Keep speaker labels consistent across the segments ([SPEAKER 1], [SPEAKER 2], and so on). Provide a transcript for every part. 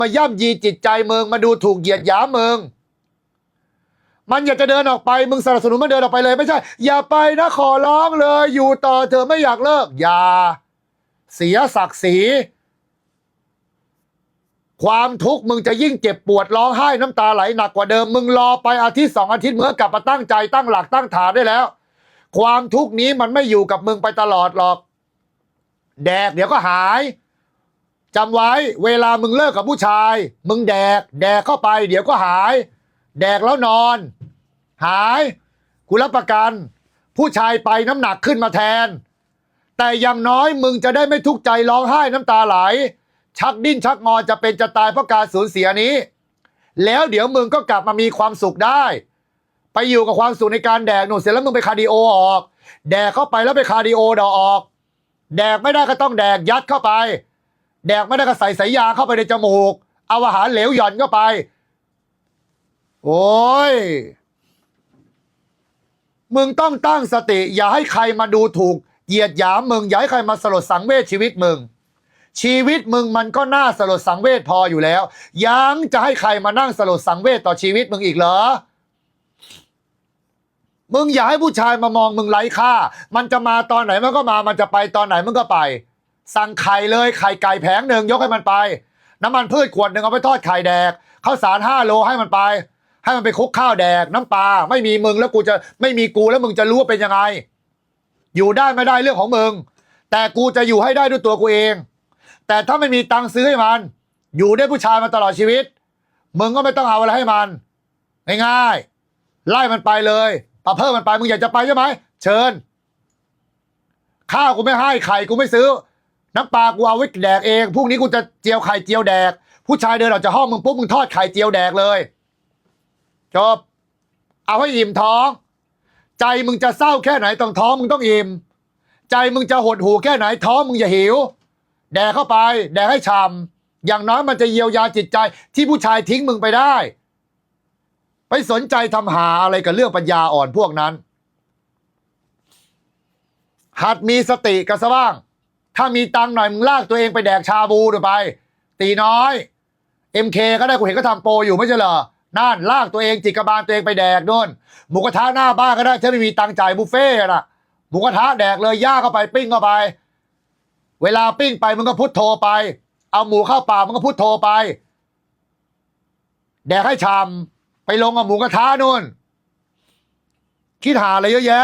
[SPEAKER 1] มาย่ำยีจิตใจมึงมาดูถูกเหยียดหยามมึงมันอยากจะเดินออกไปมึงสนับสนุนมันเดินออกไปเลยไม่ใช่ อย่าไปนะขอร้องเลย อยู่ต่อเธอไม่อยากเลิก อย่า เสียศักดิ์ศรีความทุกข์มึงจะยิ่งเจ็บปวดร้องไห้น้ำตาไหลหนักกว่าเดิม มึงรอไปอาทิตย์สองอาทิตย์เมึงก็กลับมาตั้งใจตั้งหลักตั้งฐานได้แล้ว ความทุกข์นี้มันไม่อยู่กับมึงไปตลอดหรอก แดกเดี๋ยวก็หาย จำไว้เวลามึงเลิกกับผู้ชาย มึงแดก แดกเข้าไป เดี๋ยวก็หาย แดกแล้วนอน หายกูรับประกัน ผู้ชายไปน้ำหนักขึ้นมาแทน แต่อย่างน้อยมึงจะได้ไม่ทุกข์ใจร้องไห้น้ำตาไหล ชักดิ้นชักงอจะเป็นจะตายเพราะการสูญเสียนี้ แล้วเดี๋ยวมึงก็กลับมามีความสุขได้ ไปอยู่กับความสุขในการแดกหนูเสร็จแล้วมึงไปคาร์ดิโอออก แดกเข้าไปแล้วไปคาร์ดิโอดอออก แดกไม่ได้ก็ต้องแดกยัดเข้าไป แดกไม่ได้ก็ใส่สายยาเข้าไปในจมูก เอาอาหารเหลวหย่อนเข้าไป โอ้ย มึงต้องตั้งสติ อย่าให้ใครมาดูถูกเหยียดหยามมึง อย่าให้ใครมาสลดสังเวชชีวิตมึง ชีวิตมึงมันก็น่าสลดสังเวชพออยู่แล้ว ยังจะให้ใครมานั่งสลดสังเวชต่อชีวิตมึงอีกเหรอมึงอย่าให้ผู้ชายมามองมึงไร้ค่า มันจะมาตอนไหนมันก็มา มันจะไปตอนไหนมันก็ไป สั่งไข่เลยไข่ไก่แผงหนึ่งยกให้มันไป น้ำมันพืชขวดหนึ่งเอาไปทอดไข่แดกข้าวสารห้าโลให้มันไป ให้มันไปคุกข้าวแดกน้ำปลาไม่มีมึงแล้วกูจะไม่มีกูแล้วมึงจะรู้ว่าเป็นยังไง อยู่ได้ไม่ได้เรื่องของมึง แต่กูจะอยู่ให้ได้ด้วยตัวกูเอง แต่ถ้าไม่มีตังค์ซื้อให้มัน อยู่ได้ผู้ชายมาตลอดชีวิต มึงก็ไม่ต้องเอาอะไรให้มัน ง่ายๆไล่มันไปเลยปาเพิ่มมันไปมึงอยากจะไปใช่ไหมเชิญข้าวกูไม่ให้ไข่กูไม่ซื้อ น้ำปลากูเอาไว้แดกเองพรุ่งนี้กูจะเจียวไข่เจียวแดก ผู้ชายเดินออกจากห้องมึงปุ๊บมึงทอดไข่เจียวแดกเลยจบเอาให้อิ่มท้อง ใจมึงจะเศร้าแค่ไหนต้องท้องมึงต้องอิ่มใจมึงจะหดหูแค่ไหนท้องมึงอย่าหิว แดกเข้าไป แดกให้ชำอย่างน้อยมันจะเยียวยาจิตใจที่ผู้ชายทิ้งมึงไปได้ ไปสนใจทำหาอะไรกับเรื่องปัญญาอ่อนพวกนั้น หัดมีสติกันซะบ้าง ถ้ามีตังค์หน่อยมึงลากตัวเองไปแดกชาบูดูไป ตีน้อย MK ก็ได้กูเห็นก็ทำโปรอยู่ไม่ใช่เหรอนั่นลากตัวเองจิกกระบาลตัวเองไปแดกนู่นหมูกระทะหน้าบ้านก็ได้ถ้าไม่มีตังค์จ่ายบุฟเฟ่ต์น่ะหมูกระทะแดกเลยย่าเข้าไปปิ้งเข้าไป เวลาปิ้งไปมึงก็พุทโธไป เอาหมูเข้าปากมึงก็พุทโธไป แดกให้ชำไปลงกับหมูกระทะนู่นคิดหาอะไรเยอะแยะ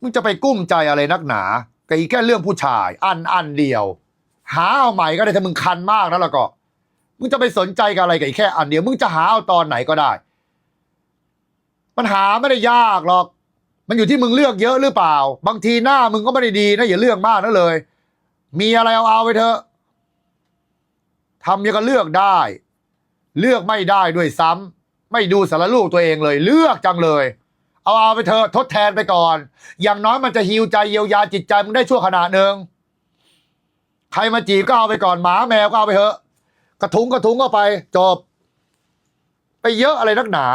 [SPEAKER 1] มึงจะไปกุ้มใจอะไรนักหนากับอีกแค่เรื่องผู้ชาย อันอันเดียว หาเอาใหม่ก็ได้ถ้ามึงคันมากแล้วแล้วก็มึงจะไปสนใจกับอะไรกับอีกแค่อันเดียว มึงจะหาเอาตอนไหนก็ได้ ปัญหาไม่ได้ยากหรอก มันอยู่ที่มึงเลือกเยอะหรือเปล่า บางทีหน้ามึงก็ไม่ได้ดีนะอย่าเลือกมากนะเลย มีอะไรเอาเอาไปเถอะทำยังก็เลือกได้ เลือกไม่ได้ด้วยซ้ำไม่ดูสารลูกตัวเองเลย เลือกจังเลย เอาเอาไปเถอะทดแทนไปก่อน อย่างน้อยมันจะฮิวใจเยียวยาจิตใจมึงได้ชั่วขณะหนึ่งใครมาจีบก็เอาไปก่อนหมาแมวก็เอาไปเถอะ กระทุงกระทุงก็ไป จบ ไปเยอะอะไรนักหนา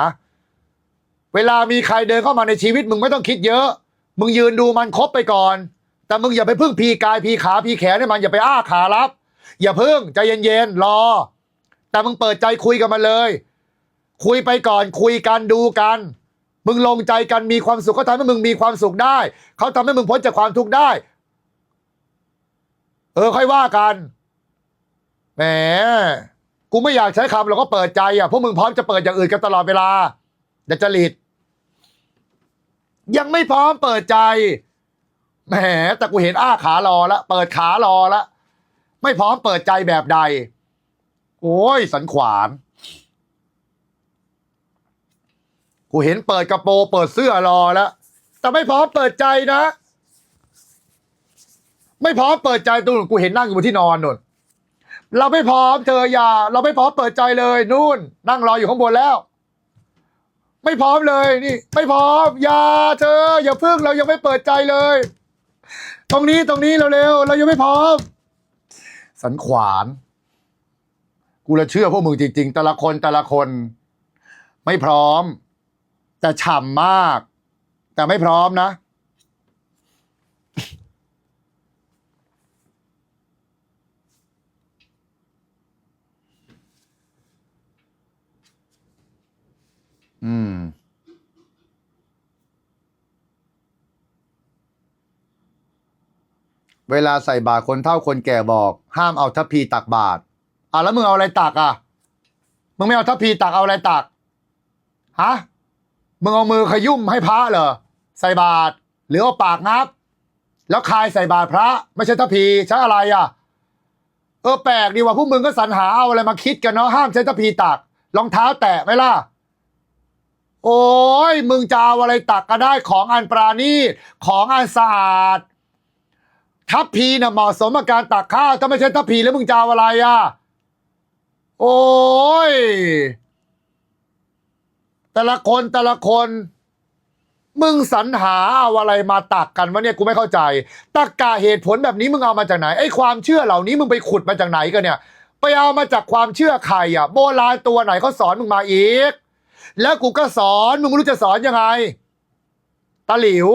[SPEAKER 1] เวลามีใครเดินเข้ามาในชีวิตมึงไม่ต้องคิดเยอะ มึงยืนดูมันครบไปก่อน แต่มึงอย่าไปพึ่งพีกายพีขาพีแขนให้มันอย่าไปอ้าขารับ อย่าพึ่งใจเย็นๆรอ แต่มึงเปิดใจคุยกับมันเลย คุยไปก่อนคุยกันดูกัน มึงลงใจกันมีความสุขเขาทำให้มึงมีความสุขได้ เขาทำให้มึงพ้นจากความทุกข์ได้ เออค่อยว่ากัน แหม กูไม่อยากใช้คำเราก็เปิดใจอะพวกมึงพร้อมจะเปิดอย่างอื่นกันตลอดเวลาเดจริตยังไม่พร้อมเปิดใจ แหม แต่กูเห็นอ้าขารอแล้วเปิดขารอแล้วไม่พร้อมเปิดใจแบบใด โอ้ยสันขวาน กูเห็นเปิดกระโปรงเปิดเสื้อรอแล้ว แต่ไม่พร้อมเปิดใจนะ ไม่พร้อมเปิดใจตรงนกูเห็นนั่งอยู่บนที่นอนนู่น เราไม่พร้อมเธออย่า เราไม่พร้อมเปิดใจเลยนู่น นั่งรออยู่ข้างบนแล้ว ไม่พร้อมเลยนี่ ไม่พร้อมอย่าเธอ อย่าพึ่งเรายังไม่เปิดใจเลย ตรงนี้ตรงนี้เร็วๆเรายังไม่พร้อม สันขวานกูละเชื่อพวกมึงจริง ๆ แต่ละคนแต่ละคน ไม่พร้อม แต่ฉ่ำมาก แต่ไม่พร้อมนะ อืมเวลาใส่บาตรคนเฒ่าคนแก่บอก ห้ามเอาทัพพีตักบาตรอะแล้วมึงเอาอะไรตักอะ มึงไม่เอาทัพพีตักเอาอะไรตัก ฮะ มึงเอามือขยุ่มให้พระเหรอใส่บาตรหรือเอาปากนับ แล้วคายใส่บาตรพระ ไม่ใช่ทัพพีใช้อะไรอะ เออแปลกดีว่าพวกมึงก็สรรหาเอาอะไรมาคิดกันเนาะห้ามใช้ทัพพีตักรองเท้าแตะไหมล่ะโอ้ยมึงจะเอาอะไรตักก็ได้ของอันปราณีตของอันสะอาด ทัพพีน่ะเหมาะสมกับการตักข้าวถ้าไม่ใช่ทัพพีแล้วมึงจะเอาอะไรอะ โอ้ย แต่ละคนแต่ละคน มึงสรรหาเอาอะไรมาตักกันวะเนี่ยกูไม่เข้าใจตักกะเหตุผลแบบนี้มึงเอามาจากไหนไอ้ความเชื่อเหล่านี้มึงไปขุดมาจากไหนกันเนี่ย ไปเอามาจากความเชื่อใครอะ โบราณตัวไหนเขาสอนมึงมาอีก แล้วกูก็สอนมึงไม่รู้จะสอนยังไงตาหลิว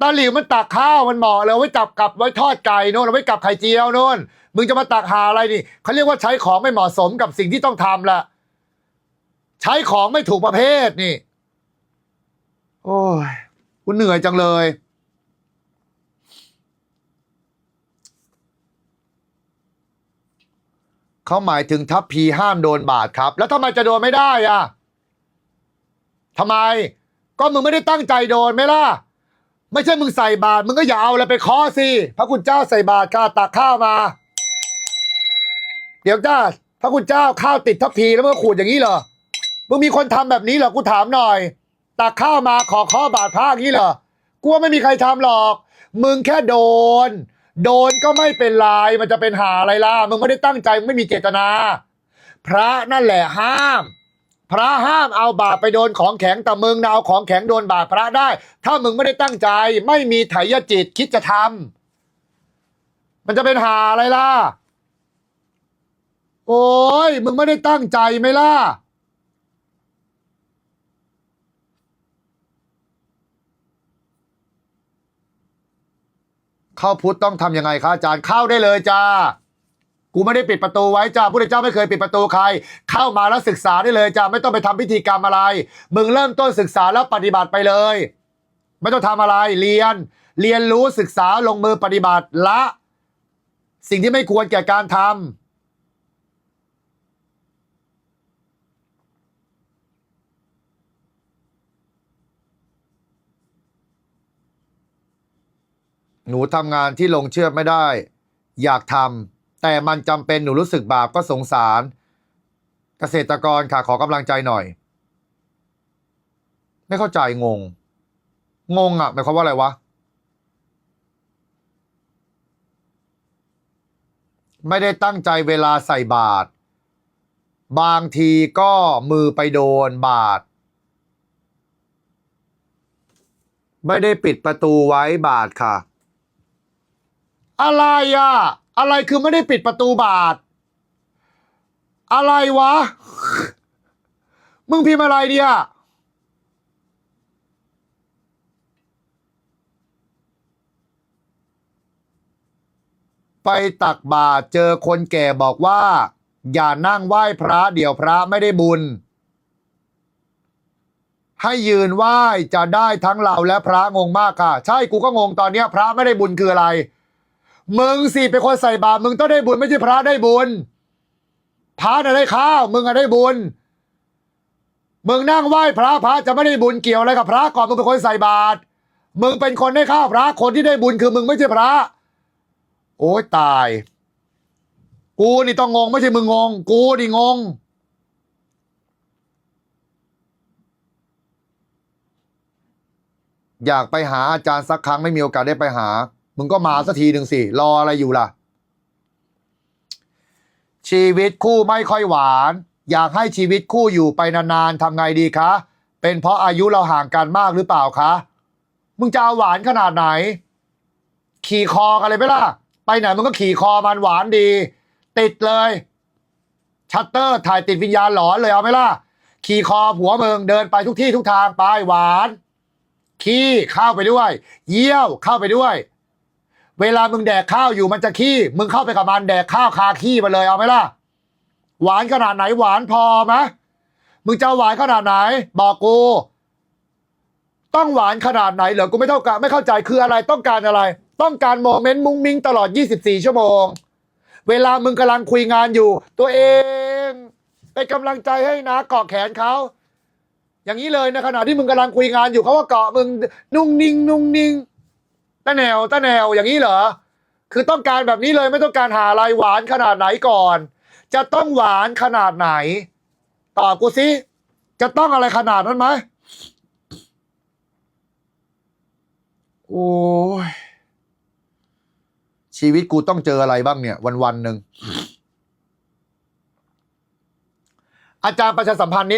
[SPEAKER 1] ตาหลิวมันตักข้าวมันเหมาะเลยเอาไว้จับกับไว้ทอดไก่โน่นเอาไว้กับไข่เจียวโน่นมึงจะมาตักหาอะไรนี่เขาเรียกว่าใช้ของไม่เหมาะสมกับสิ่งที่ต้องทำละ ใช้ของไม่ถูกประเภทนี่ โอ้ยกูเหนื่อยจังเลย เขาหมายถึงทัพพีห้ามโดนบาดครับ แล้วทำไมจะโดนไม่ได้อะทำไม ก็มึงไม่ได้ตั้งใจโดนไหมล่ะ ไม่ใช่มึงใส่บาตรมึงก็อย่าเอาอะไรไปเคอสิ พระคุณเจ้าใส่บาตรข้าตักข้าวมา เดี๋ยวจ้าพระคุณเจ้าข้าวติดทัพพีแล้วมึงก็ขูดอย่างนี้เหรอ มึงมีคนทำแบบนี้เหรอกูถามหน่อยตักข้าวมาขอข้อบาตรพางนี้เหรอกูว่าไม่มีใครทำหรอก มึงแค่โดน โดนก็ไม่เป็นไรมันจะเป็นหาอะไรล่ะมึงไม่ได้ตั้งใจมึงไม่มีเจตนา พระนั่นแหละห้าม พระห้ามเอาบาปไปโดนของแข็งแต่มึงเอาของแข็งโดนบาปพระได้ ถ้ามึงไม่ได้ตั้งใจ ไม่มีไถยจิตคิดจะทำมันจะเป็นหาอะไรล่ะโอ้ยมึงไม่ได้ตั้งใจไหมล่ะ เข้าพุทธต้องทำยังไงคะอาจารย์เข้าได้เลยจ้ากูไม่ได้ปิดประตูไว้จ้าพระเจ้าไม่เคยปิดประตูใคร เข้ามาแล้วศึกษาได้เลยจ้าไม่ต้องไปทำพิธีกรรมอะไร มึงเริ่มต้นศึกษาแล้วปฏิบัติไปเลย ไม่ต้องทำอะไรเรียน เรียนรู้ศึกษาลงมือปฏิบัติละ สิ่งที่ไม่ควรแก่การทำ หนูทำงานที่ลงเชื่อไม่ได้ อยากทำแต่มันจำเป็นหนูรู้สึกบาปก็สงสาร เกษตรกรค่ะขอกำลังใจหน่อย ไม่เข้าใจงง งงอะหมายความว่าอะไรวะไม่ได้ตั้งใจเวลาใส่บาตรบางทีก็มือไปโดนบาตรไม่ได้ปิดประตูไว้บาตรค่ะ อะไรอะ อะไรคือไม่ได้ปิดประตูบาท อะไรวะ มึงพิมพ์อะไรเดียไปตักบาตรเจอคนแก่บอกว่า อย่านั่งไหว้พระเดี๋ยวพระไม่ได้บุญ ให้ยืนไหว้จะได้ทั้งเราและพระงงมากค่ะ ใช่กูก็งงตอนเนี้ยพระไม่ได้บุญคืออะไร มึงสิเป็นคนใส่บาตรมึงต้องได้บุญไม่ใช่พระได้บุญพระน่ะได้ข้าวมึงอะได้บุญมึงนั่งไหว้พระพระจะไม่ได้บุญเกี่ยวอะไรกับพระก่อนมึงเป็นคนใส่บาตรมึงเป็นคนได้ข้าวพระคนที่ได้บุญคือมึงไม่ใช่พระ โอ้ยตาย กูนี่ต้องงงไม่ใช่มึงงง กูนี่งง อยากไปหาอาจารย์สักครั้งไม่มีโอกาสได้ไปหา มึงก็มาสักทีหนึ่งสิ รออะไรอยู่ล่ะ ชีวิตคู่ไม่ค่อยหวาน อยากให้ชีวิตคู่อยู่ไปนานๆทำไงดีคะ เป็นเพราะอายุเราห่างกันมากหรือเปล่าคะ มึงจะหวานขนาดไหน ขี่คอกันเลยไหมล่ะ ไปไหนมึงก็ขี่คอมันหวานดี ติดเลย ชัตเตอร์ถ่ายติดวิญญาณหลอนเลยเอาไหมล่ะ ขี่คอผัวมึงเดินไปทุกที่ทุกทางไปหวานขี้เข้าไปด้วย เยี่ยวเข้าไปด้วย เวลามึงแดกข้าวอยู่มันจะขี้ มึงเข้าไปกับมันแดกข้าวคาขี้มาเลยเอาไหมล่ะ หวานขนาดไหนหวานพอไหมมึงจะหวานขนาดไหน บอกกู ต้องหวานขนาดไหนเหรอกูไม่เท่ากันไม่เข้าใจคืออะไรต้องการอะไร ต้องการโมเมนต์มุ้งมิ้งตลอด 24 ชั่วโมง เวลามึงกำลังคุยงานอยู่ ตัวเองเป็นกำลังใจให้นะเกาะแขนเขาอย่างนี้เลยในขณะที่มึงกำลังคุยงานอยู่เขาว่าเกาะมึงนุ่งนิ่งนุ่งนิ่ง ตะแนวตะแนวอย่างนี้เหรอ คือต้องการแบบนี้เลยไม่ต้องการหาอะไรหวานขนาดไหนก่อน จะต้องหวานขนาดไหน ตอบกูสิจะต้องอะไรขนาดนั้นไหมโอ้ยชีวิตกูต้องเจออะไรบ้างเนี่ย วันวันหนึ่งอาจารย์ประชาสัมพันธ์นี้